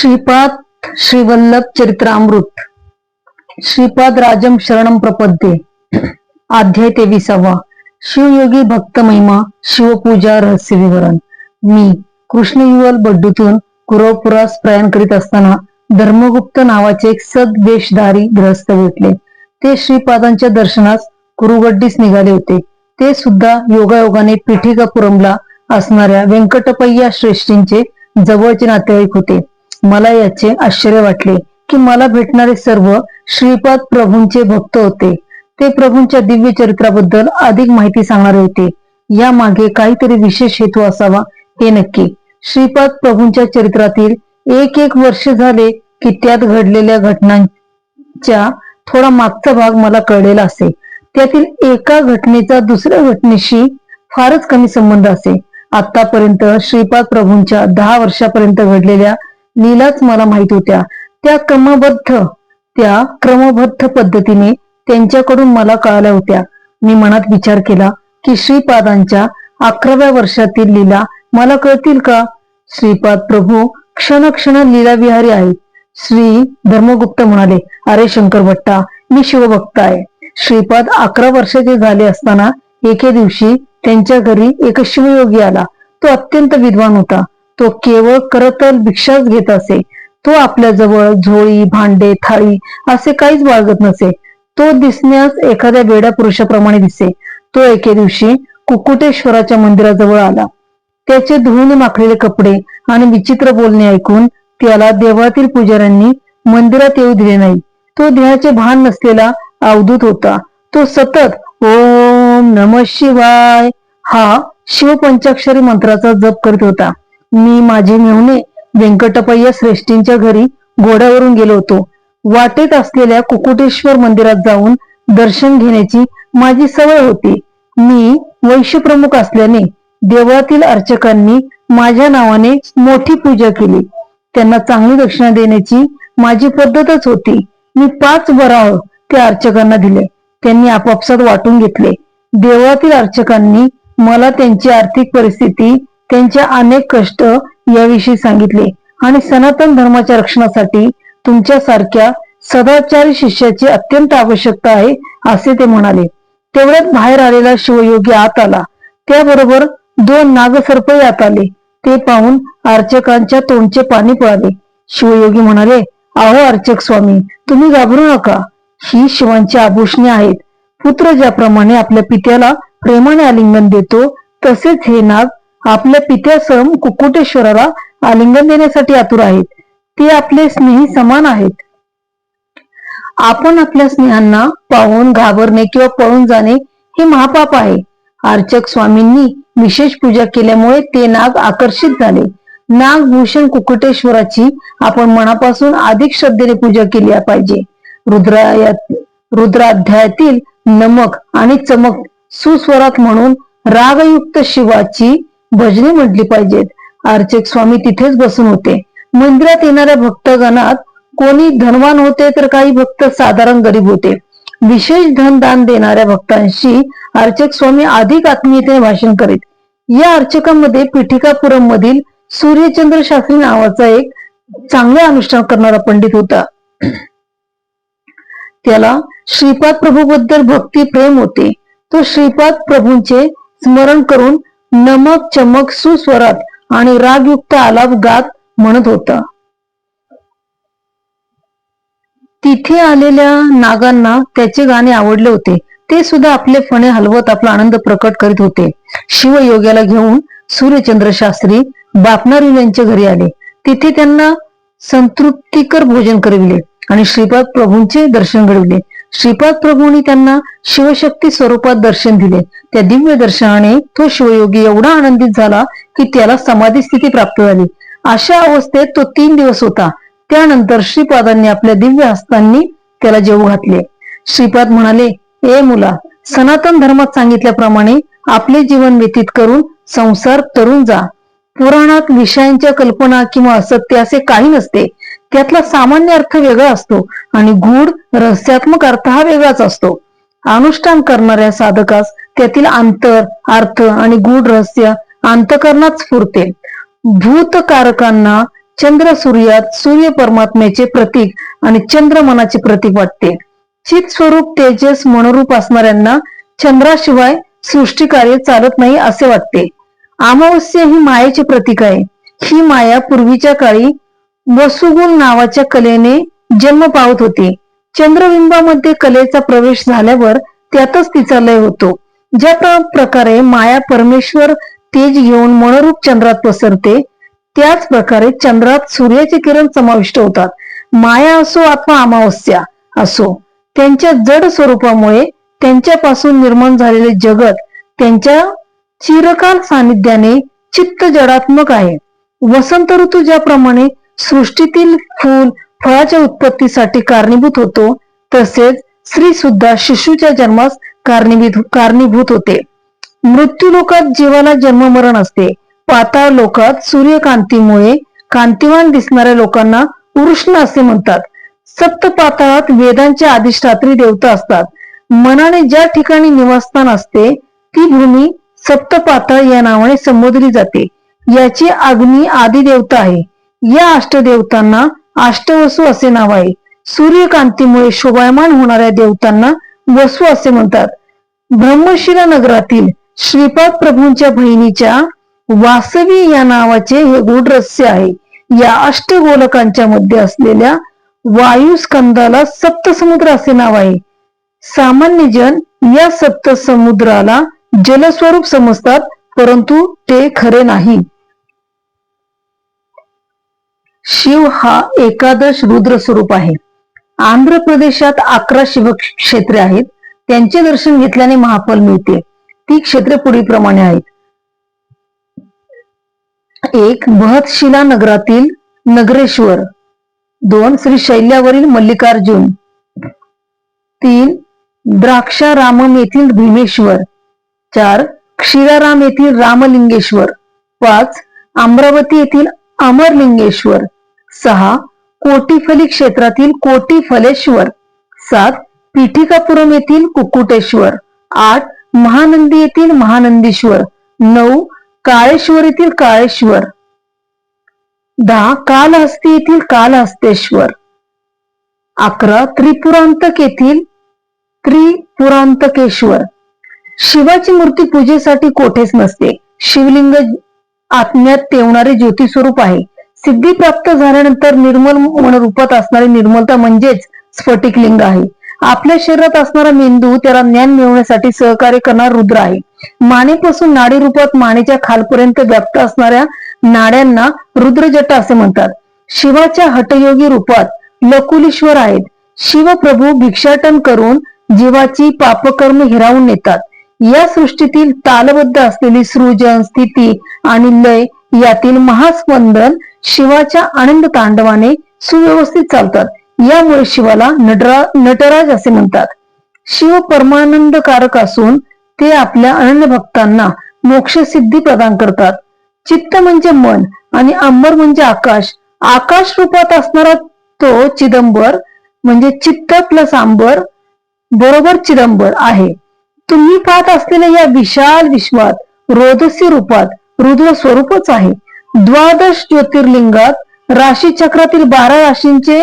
श्रीपाद श्रीवल्लभ चरित्रामृत. श्रीपाद राजम शरणम प्रपद्ये. अध्याय तेविसावा. शिवयोगी भक्त महिमा शिवपूजा रहस्य विवरण. मी कृष्णयुवल बड्डूतून कुरवपुरास प्रयाण करीत असताना धर्मगुप्त नावाचे एक सद्वेशधारी ग्रहस्थ भेटले. ते श्रीपादांच्या दर्शनास कुरुगड्डीस निघाले होते. ते सुद्धा योगायोगाने पिठिकापुरमला असणाऱ्या व्यंकटपय्या श्रेष्ठींचे जवळचे नातेवाईक होते. मला याचे आश्चर्य वाटले की मला भेटणारे सर्व श्रीपाद प्रभूंचे भक्त होते. ते प्रभूंच्या दिव्य चरित्राबद्दल अधिक माहिती सांगणारे होते. या मागे काहीतरी विशेष हेतू असावा हे नक्की. श्रीपाद प्रभूंच्या चरित्रातील एक एक वर्ष झाले की त्यात घडलेल्या घटनांच्या थोडा मागचा भाग मला कळलेला असे. त्यातील एका घटनेचा दुसऱ्या घटनेशी फारच कमी संबंध असे. आतापर्यंत श्रीपाद प्रभूंच्या दहा वर्षापर्यंत घडलेल्या लीलाच मला माहीत होत्या. त्या क्रमबद्ध त्या क्रमबद्ध पद्धतीने त्यांच्याकडून मला कळाल्या होत्या. मी मनात विचार केला की श्रीपादांच्या अकराव्या वर्षातील लीला मला कळतील का? श्रीपाद प्रभू क्षण क्षण लीलाविहारी आहेत. श्री धर्मगुप्त म्हणाले अरे शंकर भट्टा मी शिवभक्त आहे. श्रीपाद अकरा वर्षाचे झाले असताना एके दिवशी त्यांच्या घरी एक शिवयोगी आला. तो अत्यंत विद्वान होता. तो केवळ करतल भिक्षाच घेत असे. तो आपल्या जवळ झोळी भांडे थाळी असे काहीच बाळगत नसे. तो दिसण्यास एखाद्या वेड्या पुरुषाप्रमाणे दिसे. तो एके दिवशी कुकुटेश्वराच्या मंदिराजवळ आला. त्याचे धुळीने माखलेले कपडे आणि विचित्र बोलणे ऐकून त्याला देवातील पुजाऱ्यांनी मंदिरात येऊ दिले नाही. तो देहाचे भान नसलेला अवधूत होता. तो सतत ओम नम शिवाय हा शिवपंचाक्षरी मंत्राचा जप करीत होता. मी माझे मेहुणे व्यंकटपय्या श्रेष्ठींच्या घरी घोड्यावरून गेलो होतो. वाटेत असलेल्या कुकुटेश्वर मंदिरात जाऊन दर्शन घेण्याची माझी सवय होती. मी वैश्यप्रमुख असल्याने देवळातील अर्चकांनी माझ्या नावाने मोठी पूजा केली. त्यांना चांगली दक्षिणा देण्याची माझी पद्धतच होती. मी पाच वराळ त्या अर्चकांना दिले. त्यांनी आपापसात वाटून घेतले. देवळातील अर्चकांनी मला त्यांची आर्थिक परिस्थिती त्यांचे अनेक कष्ट याविषयी सांगितले. आणि सनातन धर्माच्या रक्षणासाठी तुमच्यासारख्या सदाचारी शिष्याची अत्यंत आवश्यकता आहे असे ते म्हणाले. तेवढ्यात बाहेर आलेला शिवयोगी आत आला. त्याबरोबर दोन नागसर्पही आत आले. ते पाहून अर्चकांच्या तोंडचे पाणी पळाले. शिवयोगी म्हणाले अहो अर्चक स्वामी तुम्ही घाबरू नका. ही शिवांची आभूषणे आहेत. पुत्र ज्याप्रमाणे आपल्या पित्याला प्रेमाने आलिंगन देतो तसेच हे नाग आपल्या पित्यासम कुकुटेश्वराला आलिंगन देण्यासाठी आतुर आहेत. ते आपले स्नेही समान आहेत. आपण आपल्या स्नेहांना पाहून घाबरणे किंवा पळून जाणे हे महापाप आहे. अर्चक स्वामींनी विशेष पूजा केल्यामुळे ते नाग आकर्षित झाले. नागभूषण कुकुटेश्वराची आपण मनापासून अधिक श्रद्धेने पूजा केली पाहिजे. रुद्रायात रुद्राध्यायातील नमक आणि चमक सुस्वरात म्हणून रागयुक्त शिवाची भजने म्हटली पाहिजेत. अर्चक स्वामी तिथेच बसून होते. मंदिरात येणाऱ्या भक्तगणात कोणी धनवान होते तर काही भक्त साधारण गरीब होते. विशेष धन दान देणाऱ्या भक्तांशी अर्चक स्वामी अधिक आत्मीयतेने भाषण करीत. या अर्चकांमध्ये पिठिकापुरम मधील सूर्यचंद्र शास्त्री नावाचा एक चांगला अनुष्ठान करणारा पंडित होता. त्याला श्रीपाद प्रभूबद्दल भक्ती प्रेम होते. तो श्रीपाद प्रभूंचे स्मरण करून नमक चमक सुस्वरात आणि रागयुक्त आलाप गात म्हणत होता. तिथे आलेल्या नागांना त्याचे गाणे आवडले होते. ते सुद्धा आपले फणे हलवत आपला आनंद प्रकट करीत होते. शिवयोग्याला घेऊन सूर्यचंद्र शास्त्री बापनारी यांच्या घरी आले. तिथे त्यांना संतृप्तिकर भोजन करविले आणि श्रीपाद प्रभूंचे दर्शन घडविले. श्रीपाद प्रभूंनी त्यांना शिवशक्ती स्वरूपात दर्शन दिले. त्या दिव्य दर्शनाने तो शिवयोगी एवढा आनंदित झाला की त्याला समाधी स्थिती प्राप्त झाली. अशा अवस्थेत तो तीन दिवस होता. त्यानंतर श्रीपादांनी आपल्या दिव्य हस्तांनी त्याला जेवू घातले. श्रीपाद म्हणाले ए मुला सनातन धर्मात सांगितल्याप्रमाणे आपले जीवन व्यतीत करून संसार तरुण जा. पुराणात विषयांच्या कल्पना किंवा असत्य असे काही नसते. त्यातला सामान्य अर्थ वेगळा असतो आणि गूढ रहस्यात्मक अर्थ हा वेगळाच असतो. अनुष्ठान करणाऱ्या साधकास त्यातील अंतर अर्थ आणि गूढ रहस्य अंतकरणात स्फुरते. भूतकारकांना चंद्र सूर्यात सूर्य परमात्म्याचे प्रतीक आणि चंद्र मनाचे प्रतीक वाटते. चित स्वरूप तेजस मनोरूप असणाऱ्यांना चंद्राशिवाय सृष्टी कार्य चालत नाही असे वाटते. अमावस्या ही मायेचे प्रतीक आहे. ही माया पूर्वीच्या काळी वसुगुण नावाच्या कलेने जन्म पावत होती. चंद्रबिंबामध्ये कलेचा प्रवेश झाल्यावर त्यातच तिचा लय होतो. ज्या प्रकारे माया परमेश्वर तेज घेऊन मनोरूप चंद्रात पसरते त्याच प्रकारे चंद्रात सूर्याचे किरण समाविष्ट होतात. माया असो अथवा अमावस्या असो त्यांच्या जड स्वरूपामुळे त्यांच्यापासून निर्माण झालेले जगत त्यांच्या चिरकाल सानिध्याने चित्त जडात्मक आहे. वसंत ऋतू ज्याप्रमाणे सृष्टीतील फूल फळाच्या उत्पत्तीसाठी कारणीभूत होतो तसेच स्त्री सुद्धा शिशूच्या जन्मास कारणीभूत कारणीभूत होते. मृत्यू लोकात जीवाला जन्म मरण असते. पाताळ लोकात सूर्यकांतीमुळे कांतिवान दिसणाऱ्या लोकांना उष्ण असे म्हणतात. सप्त पाताळात वेदांच्या अधिष्ठात्री देवता असतात. मनाने ज्या ठिकाणी निवासस्थान असते ती भूमी सप्त पाताळ या नावाने संबोधली जाते. याची अग्नी आदी देवता आहे. या अष्टदेवतांना अष्टवसू असे नाव आहे. सूर्यकांतीमुळे शोभायमान होणाऱ्या देवतांना वसू असे म्हणतात. ब्रह्मशिला नगरातील श्रीपाद प्रभूंच्या बहिणीच्या वासवी या नावाचे हे गूढ रहस्य आहे. या अष्टगोलकांच्या मध्ये असलेल्या वायुस्कंदाला सप्तसमुद्र असे नाव आहे. सामान्य जन या सप्तसमुद्राला जलस्वरूप समजतात परंतु ते खरे नाही. शिव हा एकादश रुद्र स्वरूप आहे. आंध्र प्रदेशात अकरा शिवक्षेत्रे आहेत. त्यांचे दर्शन घेतल्याने महाफल मिळते. ती क्षेत्रे पुढीलप्रमाणे आहेत. एक बहतशिला नगरातील नगरेश्वर. दोन श्री शैल्यावरील मल्लिकार्जुन. तीन द्राक्षारामम येथील भीमेश्वर. चार क्षीराराम येथील रामलिंगेश्वर. पाच अमरावती येथील अमरलिंगेश्वर. सहा कोटीफली क्षेत्रातील कोटीफलेश्वर. सात पिठिकापुरम येथील कुकुटेश्वर. आठ महानंदी येथील महानंदीश्वर. नऊ काळेश्वर येथील काळेश्वर. दहा कालहस्ती येथील कालहस्तेश्वर. अकरा त्रिपुरांतक येथील त्रिपुरांतकेश्वर. शिवाची मूर्ती पूजेसाठी कोठेच नसते. शिवलिंग आत्म्यात तेवणारे ज्योतिस्वरूप आहे. सिद्धी प्राप्त झाल्यानंतर निर्मल मन रूपात असणारी निर्मलता म्हणजेच स्फटिक लिंग आहे. आपल्या शरीरात असणारा मेंदू त्याला ज्ञान मिळवण्यासाठी सहकार्य करणार रुद्र आहे. मानेपासून नाडी रूपात मानेच्या खालपर्यंत व्याप्त असणाऱ्या नाड्यांना रुद्रजट असे म्हणतात. शिवाच्या हटयोगी रूपात लकुलेश्वर आहेत. शिवप्रभू भिक्षाटन करून जीवाची पापकर्म हिरावून नेतात. या सृष्टीतील तालबद्ध असलेली सृजन स्थिती आणि लय यातील महास्पंदन शिवाच्या आनंद तांडवाने सुव्यवस्थित चालतात. यामुळे शिवाला नटरा नटराज असे म्हणतात. शिव परमानंद कारक असून ते आपल्या अनन्य भक्तांना मोक्ष सिद्धी प्रदान करतात. चित्त म्हणजे मन आणि अंबर म्हणजे आकाश. आकाश रूपात असणारा तो चिदंबर म्हणजे चित्त प्लस अंबर बरोबर चिदंबर आहे. तुम्ही पाहत असलेल्या या विशाल विश्वात रोदसी रूपात रुद्र स्वरूपच आहे. द्वादश ज्योतिर्लिंगात राशी चक्रातील बारा राशींचे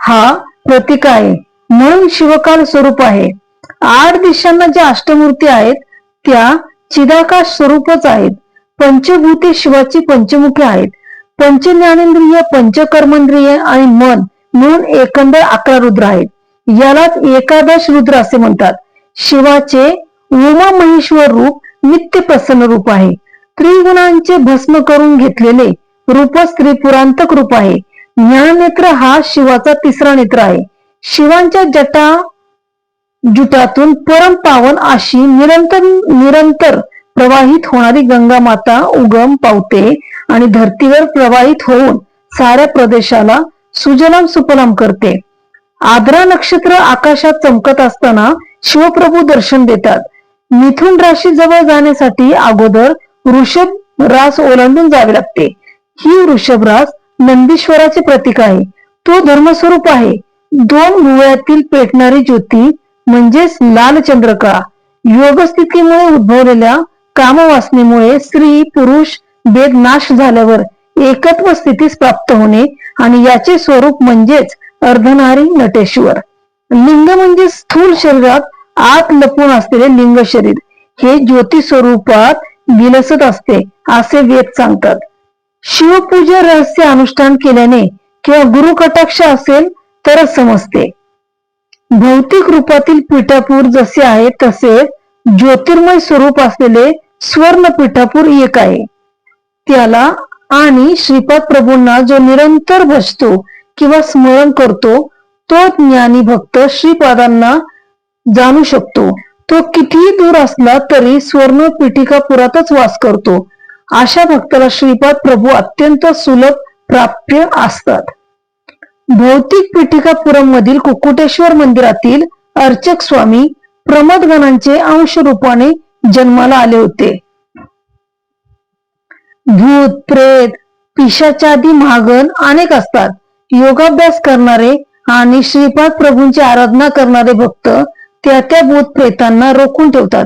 हा प्रतीक आहे. म्हणून शिवकाल स्वरूप आहे. आठ दिशांना ज्या अष्टमूर्ती आहेत त्या चिदाकाश स्वरूपच आहेत. पंचभूते शिवाची पंचमुखी आहेत. पंचज्ञानेंद्रिय पंचकर्मेंद्रिय आणि मन म्हणून एकंदर अकरा रुद्र आहेत. यालाच एकादश रुद्र असे म्हणतात. शिवाचे उमा महेश्वर रूप नित्य प्रसन्न रूप आहे. त्रिगुणांचे भस्म करून घेतलेले रूप स्त्री पुरांतक रूप आहे. ज्ञाननेत्र हा शिवाचा तिसरा नेत्र आहे. शिवांच्या जटा जुटातून परम पावन अशी निरंतर निरंतर प्रवाहित होणारी गंगा माता उगम पावते आणि धर्तीवर प्रवाहित होऊन साऱ्या प्रदेशाला सुजलाम सुपलाम करते. आद्रा नक्षत्र आकाशात चमकत असताना शिवप्रभू दर्शन देतात. मिथुन राशी जवळ जाण्यासाठी अगोदर वृषभ रास ओलांडून जावे लागते. ही वृषभ रास नंदीश्वराचे प्रतीक आहे. तो धर्मस्वरूप आहे. दोन भुवयातील पेटणारी ज्योती म्हणजेच लाल चंद्रका. योगस्थितीमुळे उद्भवलेल्या कामवासनेमुळे स्त्री पुरुष भेद नाश झाल्यावर एकत्व स्थितीस प्राप्त होणे आणि याचे स्वरूप म्हणजेच अर्धनारी नटेश्वर. लिंग म्हणजे स्थूल शरीरात आत लपून असलेले लिंग शरीर. हे ज्योती स्वरूपात विलसत असते असे वेद सांगतात. शिवपूजा रहस्य अनुष्ठान केल्याने किंवा गुरु कटाक्ष असेल तरच समजते. भौतिक रूपातील पिठापूर जसे आहे तसे ज्योतिर्मय स्वरूप असलेले स्वर्ण पिठापूर एक आहे. त्याला आणि श्रीपाद प्रभूंना जो निरंतर भजतो किंवा स्मरण करतो तो ज्ञानी भक्त श्रीपादांना जाणू शकतो. तो कितीही दूर असला तरी स्वर्ण पिटिकापुरातच वास करतो. अशा भक्ताला श्रीपाद प्रभू अत्यंत सुलभ प्राप्य असतात. भौतिक पीठिकापुरम मधील कुकुटेश्वर मंदिरातील अर्चक स्वामी प्रमोदगणांचे अंश रूपाने जन्माला आले होते. भूत प्रेत पिशाचादी महागण अनेक असतात. योगाभ्यास करणारे आणि श्रीपाद प्रभूंची आराधना करणारे भक्त त्या त्या भूत प्रेतांना रोखून ठेवतात.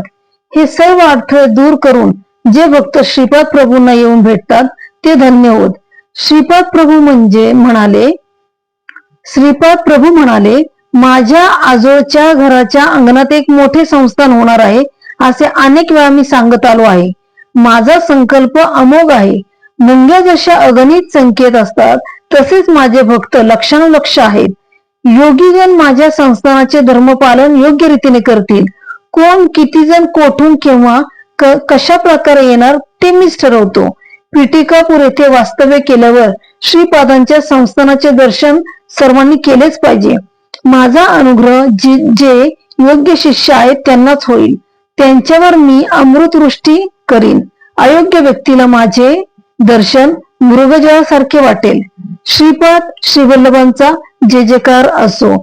हे सर्व अडथळे दूर करून जे भक्त श्रीपाद प्रभूंना येऊन भेटतात ते धन्य होत. श्रीपाद प्रभू म्हणजे म्हणाले श्रीपाद प्रभू म्हणाले माझ्या आजोळच्या घराच्या अंगणात एक मोठे संस्थान होणार आहे असे अनेक वेळा मी सांगत आलो आहे. माझा संकल्प अमोघ आहे. मुंग्या जशा अगणित संकेत असतात तसेच माझे भक्त लक्षानुलक्ष आहेत. योगीगण माझ्या संस्थानाचे धर्मपालन योग्य रीतीने करतील. कोण किती जण कोठून किंवा कशा प्रकारे येणार ते मीच ठरवतो. पिटिकापूर येथे वास्तव्य केल्यावर श्रीपादांच्या संस्थानाचे दर्शन सर्वांनी केलेच पाहिजे. माझा अनुग्रह जे जे योग्य शिष्य आहेत त्यांनाच होईल. त्यांच्यावर मी अमृतवृष्टी करीन. अयोग्य व्यक्तीला माझे दर्शन मृगजळासारखे वाटेल. श्रीपाद श्रीवल्लभांचा जे जयकार असो.